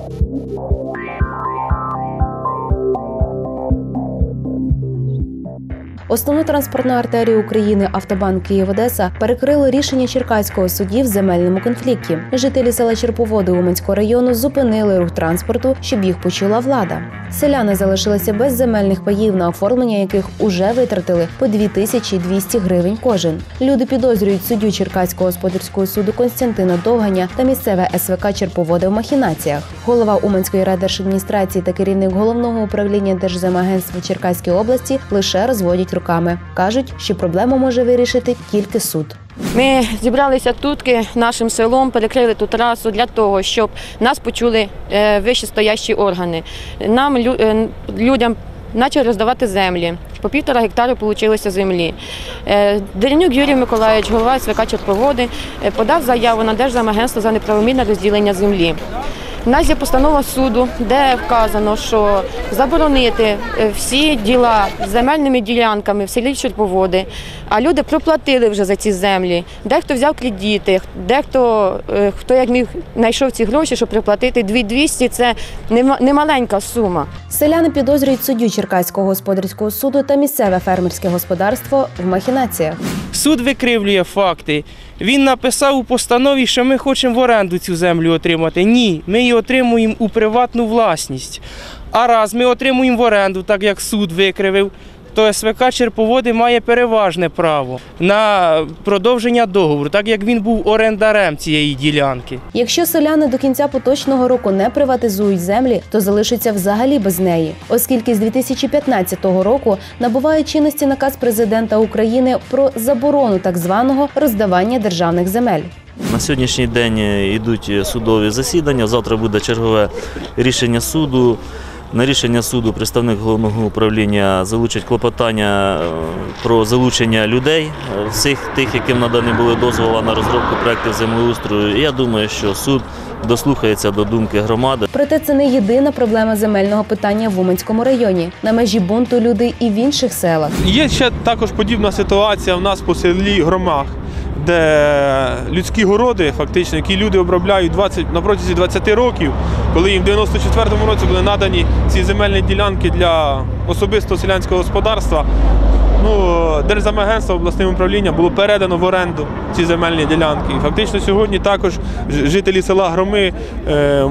Thank you. Основну транспортну артерію України автобан Київ-Одеса перекрили рішення Черкаського судді в земельному конфлікті. Жителі села Черповоди Уманського району зупинили рух транспорту, щоб їх почула влада. Селяни залишилися без земельних паїв, на оформлення яких уже витратили по 2200 гривень кожен. Люди підозрюють суддю Черкаського господарського суду Константина Довганя та місцеве СВК Черповоди в махінаціях. Голова Уманської райдержадміністрації та керівник головного управління Держземагентства Черкаської області лише розводять руками. кажуть, що проблему може вирішити тільки суд. Ми зібралися тутки нашим селом, перекрили ту трасу для того, щоб нас почули е, вищестоящі органи. Нам е, людям почали роздавати землі. По півтора гектару вийшло землі. Е, Деренюк Юрій Миколаївич, голова СВК Черповоди, подав заяву на Держзамагентство за неправомірне розділення землі. У нас є постанова суду, де вказано, що заборонити е, всі діла з земельними ділянками в селі Черповоди, а люди проплатили вже за ці землі. Дехто взяв кредити, дехто е, хто як міг знайшов ці гроші, щоб приплатити 2200 – це немаленька сума. Селяни підозрюють суддю Черкаського господарського суду та місцеве фермерське господарство в махінаціях. Суд викривлює факти. Він написав у постанові, що ми хочемо в оренду цю землю отримати. Ні, ми її отримуємо у приватну власність. А раз ми отримуємо в оренду, так як суд викривив, то СВК Черповоди має переважне право на продовження договору, так як він був орендарем цієї ділянки. Якщо селяни до кінця поточного року не приватизують землі, то залишаться взагалі без неї, оскільки з 2015 року набуває чинності наказ президента України про заборону так званого роздавання державних земель. На сьогоднішній день е, йдуть судові засідання. Завтра буде чергове рішення суду. На рішення суду представник головного управління залучить клопотання е, про залучення людей, е, всіх тих, яким надані були дозволи на розробку проєктів землеустрою. І я думаю, що суд дослухається до думки громади. Проте це не єдина проблема земельного питання в Уманському районі. На межі бунту люди і в інших селах. Є ще також подібна ситуація в нас по селі Громах, де людські городи, фактично, які люди обробляють 20, на протязі 20 років, коли їм в 94-му році були надані ці земельні ділянки для особистого селянського господарства. Ну, Держзамагентство обласним управлінням було передано в оренду ці земельні ділянки. І фактично сьогодні також жителі села Громи е,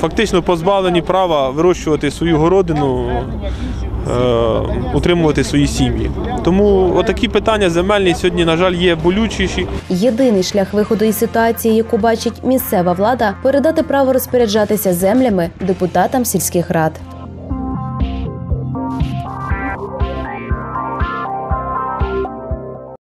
фактично позбавлені права вирощувати свою городину, утримувати свої сім'ї. Тому отакі питання земельні сьогодні, на жаль, є болючіші. Єдиний шлях виходу із ситуації, яку бачить місцева влада, передати право розпоряджатися землями депутатам сільських рад.